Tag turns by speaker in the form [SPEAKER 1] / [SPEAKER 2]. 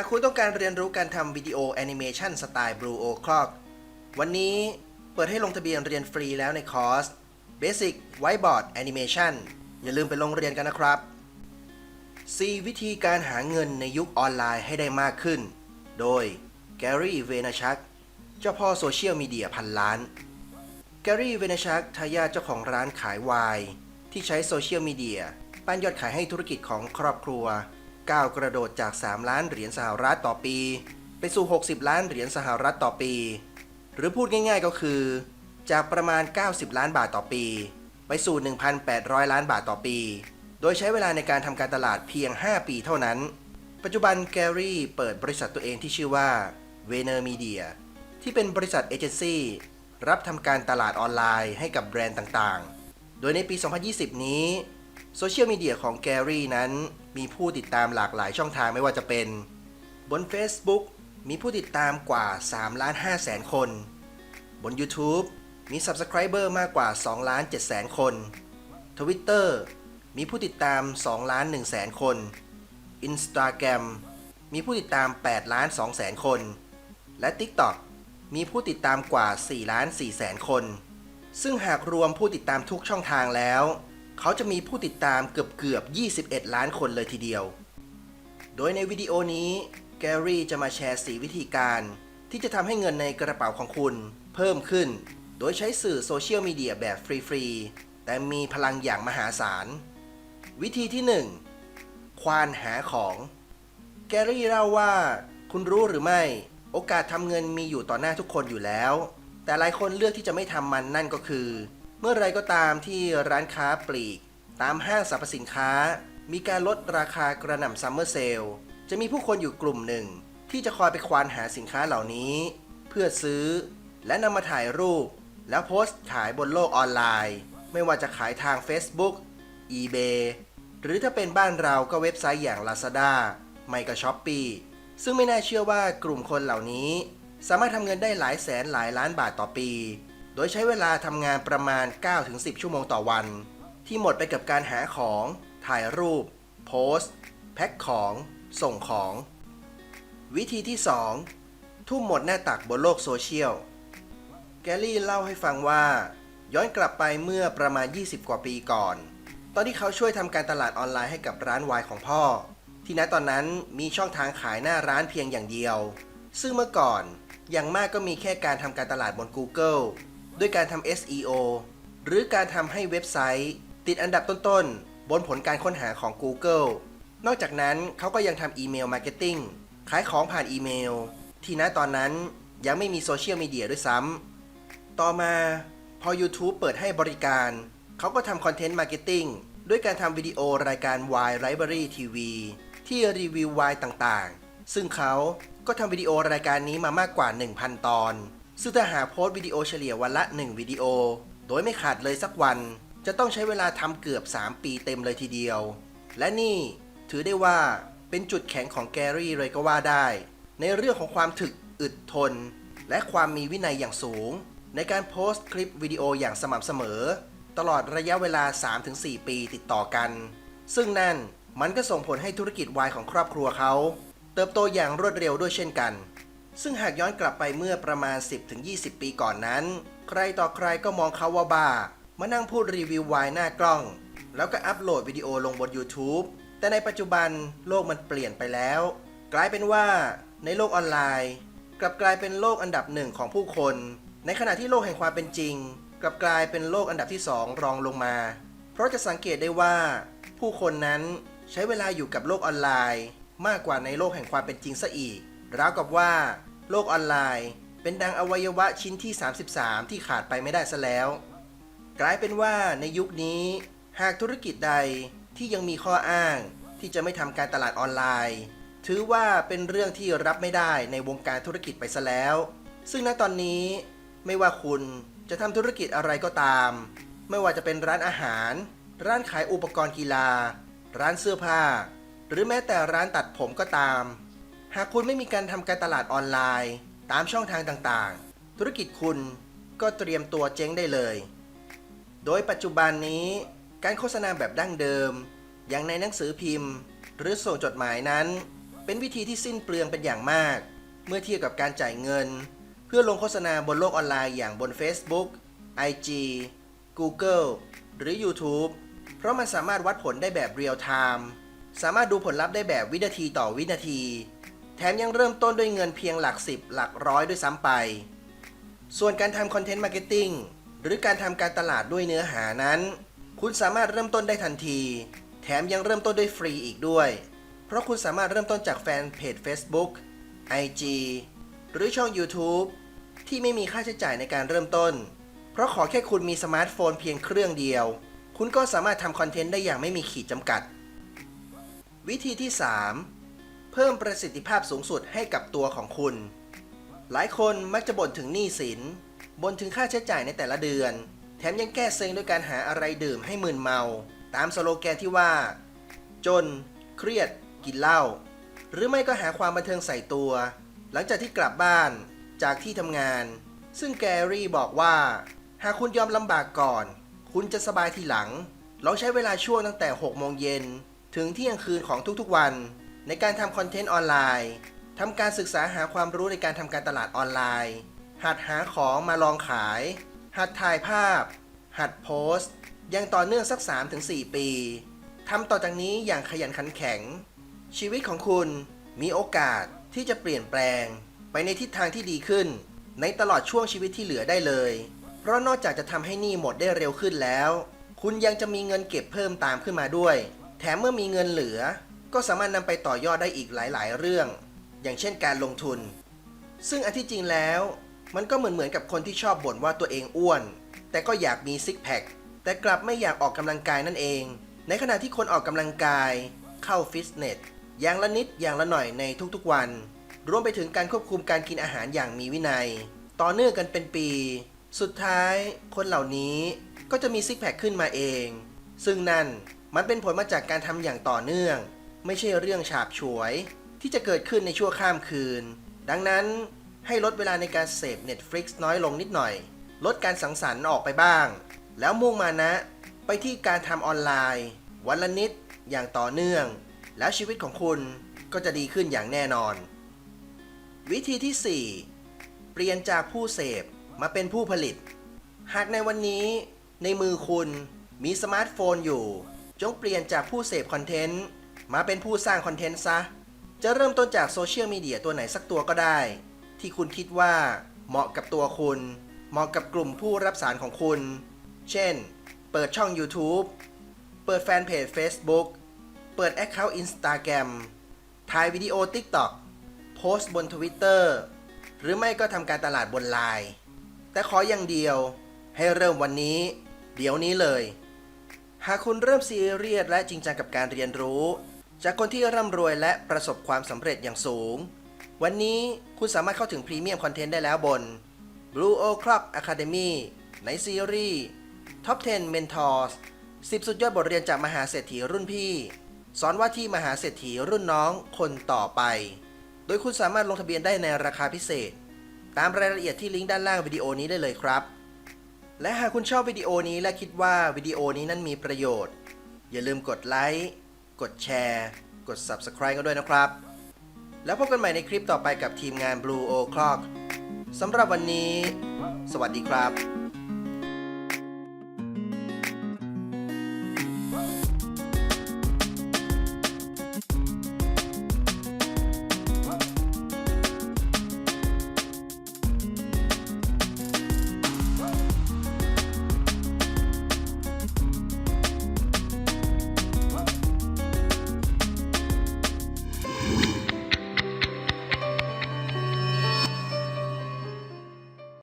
[SPEAKER 1] ากคุณต้องการเรียนรู้การทำวิดีโอแอนิเมชันสไตล์ Blue o Clock วันนี้เปิดให้ลงทะเบียนเรียนฟรีแล้วในคอร์ส Basic Whiteboard Animation อย่าลืมไปลงเรียนกันนะครับ 4 วิธีการหาเงินในยุคออนไลน์ให้ได้มากขึ้น โดย Gary Vaynerchuk เจ้าพ่อโซเชียลมีเดียพันล้านแกรี่เวเนชักทายาทเจ้าของร้านขายไวน์ที่ใช้โซเชียลมีเดียปั้นยอดขายให้ธุรกิจของครอบครัว ก้าวกระโดดจาก 3 ล้านเหรียญสหรัฐต่อปี ไปสู่ 60 ล้านเหรียญสหรัฐต่อปี หรือพูดง่ายๆก็คือ จากประมาณ 90 ล้านบาทต่อปี ไปสู่ 1,800 ล้านบาทต่อปี โดยใช้เวลาในการทำการตลาดเพียง 5 ปีเท่านั้น ปัจจุบันแกรี่เปิดบริษัทตัวเองที่ชื่อว่า v e n e r Media ที่เป็นบริษัทเอเจนซี่รับทำการตลาดออนไลน์ให้กับแบรนด์ต่างๆ โดยในปี 2020 นี้ โซเชียลมีเดียของแกรี่นั้น มีผู้ติดตามหลากหลายช่องทางไม่ว่าจะเป็น บน Facebook มีผู้ติดตามกว่า3ล้าน5แสนคน บน YouTube มี Subscriber มากกว่า2ล้าน7แสนคน Twitter มีผู้ติดตาม2ล้าน1แสนคน Instagram มีผู้ติดตาม8ล้าน2แสนคน และ TikTok มีผู้ติดตามกว่า4ล้าน4แสนคน ซึ่งหากรวมผู้ติดตามทุกช่องทางแล้ว เขาจะมีผู้ติดตามเกือบเกือบ 21 ล้านคนเลยทีเดียว โดยในวิดีโอนี้แกรี่จะมาแชร์ 4 วิธีการ ที่จะทำให้เงินในกระเป๋าของคุณ เพิ่มขึ้น โดยใช้สื่อโซเชียลมีเดียแบบฟรีๆ แต่มีพลังอย่างมหาศาล วิธีที่ 1 ควานหาของ แกรี่เล่าว่า คุณรู้หรือไม่ โอกาสทำเงินมีอยู่ต่อหน้าทุกคนอยู่แล้ว แต่หลายคนเลือกที่จะไม่ทำมันนั่นก็คือ เมื่อไรก็ตามที่ร้านค้าปลีก ตามห้างสรรพสินค้า มีการลดราคากระหน่ำซัมเมอร์เซลจะมีผู้คนอยู่กลุ่มหนึ่ง ที่จะคอยไปควานหาสินค้าเหล่านี้ เพื่อซื้อ และนำมาถ่ายรูป แล้วโพสต์ขายบนโลกออนไลน์ ไม่ว่าจะขายทาง Facebook eBay หรือถ้าเป็นบ้านเราก็เว็บไซต์อย่าง Lazada ไม่ก็ Shopee ซึ่งไม่น่าเชื่อว่ากลุ่มคนเหล่านี้ สามารถทำเงินได้หลายแสนหลายล้านบาทต่อปี โดยใช้เวลาทำงานประมาณ 9-10 ชั่วโมงต่อวัน ที่หมดไปกับการหาของ ถ่ายรูป โพสต์แพ็คของ ส่งของ วิธีที่ 2 ทุ่มหมดหน้าตักบนโลกโซเชียล แกลลี่เล่าให้ฟังว่า ย้อนกลับไปเมื่อประมาณ 20 กว่าปีก่อน ตอนที่เขาช่วยทำการตลาดออนไลน์ให้กับร้านวน์ของพ่อ ที่ณตอนนั้นมีช่องทางขายหน้าร้านเพียงอย่างเดียว ซึ่งเมื่อก่อนอย่างมากก็มีแค่การทำการตลาดบน Google ด้วยการทำ SEO หรือการทำให้เว็บไซต์ ติดอันดับต้นๆ บนผลการค้นหาของ Google นอกจากนั้นเขาก็ยังทำอีเมลมาร์เก็ตติ้งขายของผ่านอีเมล ที่ณตอนนั้นยังไม่มีโซเชียลมีเดียด้วยซ้ำต่อมาพอ YouTube เปิดให้บริการ เขาก็ทำคอนเทนต์มาร์เก็ตติ้งด้วยการทำวิดีโอรายการ Y Library TV ที่รีวิววต่างๆ ซึ่งเขาก็ทำวิดีโอรายการนี้มามากกว่า 1,000 ตอน ซึ่งถ้าหากโพสต์วิดีโอเฉลี่ยวันละ 1 วิดีโอ โดยไม่ขาดเลยสักวัน จะต้องใช้เวลาทำเกือบ 3 ปีเต็มเลยทีเดียว และนี่ถือได้ว่าเป็นจุดแข็งของแกรี่เลยก็ว่าได้ ในเรื่องของความถึกอึดทน และความมีวินัยอย่างสูง ในการโพสต์คลิปวิดีโออย่างสม่ำเสมอ ตลอดระยะเวลา 3-4 ปีติดต่อกัน ซึ่งนั่นมันก็ส่งผลให้ธุรกิจวายของครอบครัวเขา เติบโตอย่างรวดเร็วด้วยเช่นกัน ซึ่งหากย้อนกลับไปเมื่อประมาณ 10-20 ปีก่อนนั้น ใครต่อใครก็มองเขาว่าบ้า มานั่งพูดรีวิววายหน้ากล้อง แล้วก็อัปโหลดวิดีโอลงบน YouTube แต่ในปัจจุบันโลกมันเปลี่ยนไปแล้ว กลายเป็นว่าในโลกออนไลน์ กลับกลายเป็นโลกอันดับหนึ่งของผู้คน ในขณะที่โลกแห่งความเป็นจริง กลับกลายเป็นโลกอันดับที่สองรองลงมา เพราะจะสังเกตได้ว่า ผู้คนนั้นใช้เวลาอยู่กับโลกออนไลน์ มากกว่าในโลกแห่งความเป็นจริงซะอีกราวกับว่า โลกออนไลน์ เป็นดังอวัยวะชิ้นที่ 33 ที่ขาดไปไม่ได้ซะแล้ว กลายเป็นว่าในยุคนี้ หากธุรกิจใดที่ยังมีข้ออ้างที่จะไม่ทำการตลาดออนไลน์ ถือว่าเป็นเรื่องที่รับไม่ได้ในวงการธุรกิจไปซะแล้ว ซึ่งณตอนนี้ไม่ว่าคุณจะทำธุรกิจอะไรก็ตาม ไม่ว่าจะเป็นร้านอาหาร ร้านขายอุปกรณ์กีฬา ร้านเสื้อผ้า หรือแม้แต่ร้านตัดผมก็ตาม หากคุณไม่มีการทำการตลาดออนไลน์ ตามช่องทางต่างๆ ธุรกิจคุณก็เตรียมตัวเจ๊งได้เลย โดยปัจจุบันนี้การโฆษณาแบบดั้งเดิม อย่างในหนังสือพิมพ์ หรือส่งจดหมายนั้น เป็นวิธีที่สิ้นเปลืองเป็นอย่างมาก เมื่อเทียบกับการจ่ายเงิน เพื่อลงโฆษณาบนโลกออนไลน์อย่างบน Facebook IG Google หรือ YouTube เพราะมันสามารถวัดผลได้แบบเรียลไทม์สามารถดูผลลัพธ์ได้แบบวินาทีต่อวินาที แถมยังเริ่มต้นด้วยเงินเพียงหลักสิบหลักร้อยด้วยซ้ำไป ส่วนการทำคอนเทนต์มาร์เก็ตติ้งหรือการทำการตลาดด้วยเนื้อหานั้น คุณสามารถเริ่มต้นได้ทันที แถมยังเริ่มต้นด้วยฟรีอีกด้วย เพราะคุณสามารถเริ่มต้นจากแฟนเพจ Facebook IG หรือช่อง YouTube ที่ไม่มีค่าใช้จ่ายในการเริ่มต้น เพราะขอแค่คุณมีสมาร์ทโฟนเพียงเครื่องเดียว คุณก็สามารถทำคอนเทนต์ได้อย่างไม่มีขีดจำกัด วิธีที่ 3 เพิ่มประสิทธิภาพสูงสุดให้กับตัวของคุณ หลายคนมักจะบ่นถึงหนี้สินบ่นถึงค่าใช้จ่ายในแต่ละเดือน แถมยังแก้เซ็งด้วยการหาอะไรดื่มให้มึนเมา ตามสโลแกนที่ว่า จน เครียด กินเหล้าหรือไม่ก็หาความบันเทิงใส่ตัว หลังจากที่กลับบ้านจากที่ทำงาน ซึ่งแกรี่บอกว่า หากคุณยอมลำบากก่อน คุณจะสบายทีหลังลองใช้เวลาช่วงตั้งแต่ 6 โมงเย็นถึงเที่ยงคืนของทุกๆวัน ในการทำคอนเทนต์ออนไลน์ทำการศึกษาหาความรู้ในการทำการตลาดออนไลน์ หัดหาของมาลองขาย หัดถ่ายภาพ หัดโพสต์ ยังต่อเนื่องสัก 3-4 ปีทำต่อจากนี้อย่างขยันขันแข็ง ชีวิตของคุณมีโอกาสที่จะเปลี่ยนแปลง ไปในทิศทางที่ดีขึ้น ในตลอดช่วงชีวิตที่เหลือได้เลย เพราะนอกจากจะทำให้หนี้หมดได้เร็วขึ้นแล้ว คุณยังจะมีเงินเก็บเพิ่มตามขึ้นมาด้วย แถมเมื่อมีเงินเหลือ ก็สามารถนำไปต่อยอดได้อีกหลายๆ เรื่อง อย่างเช่นการลงทุน ซึ่งอันที่จริงแล้ว มันก็เหมือนเหมือนกับคนที่ชอบบ่นว่าตัวเองอ้วน แต่ก็อยากมีซิกแพคแต่กลับไม่อยากออกกำลังกายนั่นเอง ในขณะที่คนออกกำลังกาย เข้าฟิตเนสอย่างละนิดอย่างละหน่อยในทุกๆวัน รวมไปถึงการควบคุมการกินอาหารอย่างมีวินัย ต่อเนื่องกันเป็นปี สุดท้ายคนเหล่านี้ก็จะมีซิกแพคขึ้นมาเอง ซึ่งนั่นมันเป็นผลมาจากการทำอย่างต่อเนื่อง ไม่ใช่เรื่องฉาบฉวย ที่จะเกิดขึ้นในชั่วข้ามคืน ดังนั้นให้ลดเวลาในการเสพ Netflix น้อยลงนิดหน่อย ลดการสังสรรค์ออกไปบ้าง แล้วมุ่งมานะ ไปที่การทำออนไลน์ วันละนิดอย่างต่อเนื่อง แล้วชีวิตของคุณก็จะดีขึ้นอย่างแน่นอน วิธีที่ 4 เปลี่ยนจากผู้เสพมาเป็นผู้ผลิต หากในวันนี้ ในมือคุณมีสมาร์ทโฟนอยู่ จงเปลี่ยนจากผู้เสพคอนเทนต์ มาเป็นผู้สร้างคอนเทนต์ซะ จะเริ่มต้นจากโซเชียลมีเดียตัวไหนสักตัวก็ได้ ที่คุณคิดว่าเหมาะกับตัวคุณ เหมาะกับกลุ่มผู้รับสารของคุณ เช่น เปิดช่อง YouTube เปิดแฟนเพจ Facebook เปิด Account Instagram ถ่ายวิดีโอ TikTok โพสต์บน Twitter หรือไม่ก็ทำการตลาดบนไลน์แต่ขออย่างเดียวให้เริ่มวันนี้ เดี๋ยวนี้เลย หากคุณเริ่มซีเรียสและจริงจังกับการเรียนรู้ จากคนที่ร่ำรวยและประสบความสำเร็จอย่างสูง วันนี้คุณสามารถเข้าถึงพรีเมียมคอนเทนต์ได้แล้วบน Blue O Clock Academy ในซีรีส์ Top 10 Mentors 10 สุดยอดบทเรียนจากมหาเศรษฐีรุ่นพี่ สอนว่าที่มหาเศรษฐีรุ่นน้องคนต่อไป โดยคุณสามารถลงทะเบียนได้ในราคาพิเศษ ตามรายละเอียดที่ลิงก์ด้านล่างวิดีโอนี้ได้เลยครับ และหากคุณชอบวิดีโอนี้และคิดว่าวิดีโอนี้นั้นมีประโยชน์ อย่าลืมกดไลค์ กดแชร์ กด Subscribe กันด้วยนะครับ แล้วพบกันใหม่ในคลิปต่อไปกับทีมงาน Blue O Clock สำหรับวันนี้ สวัสดีครับ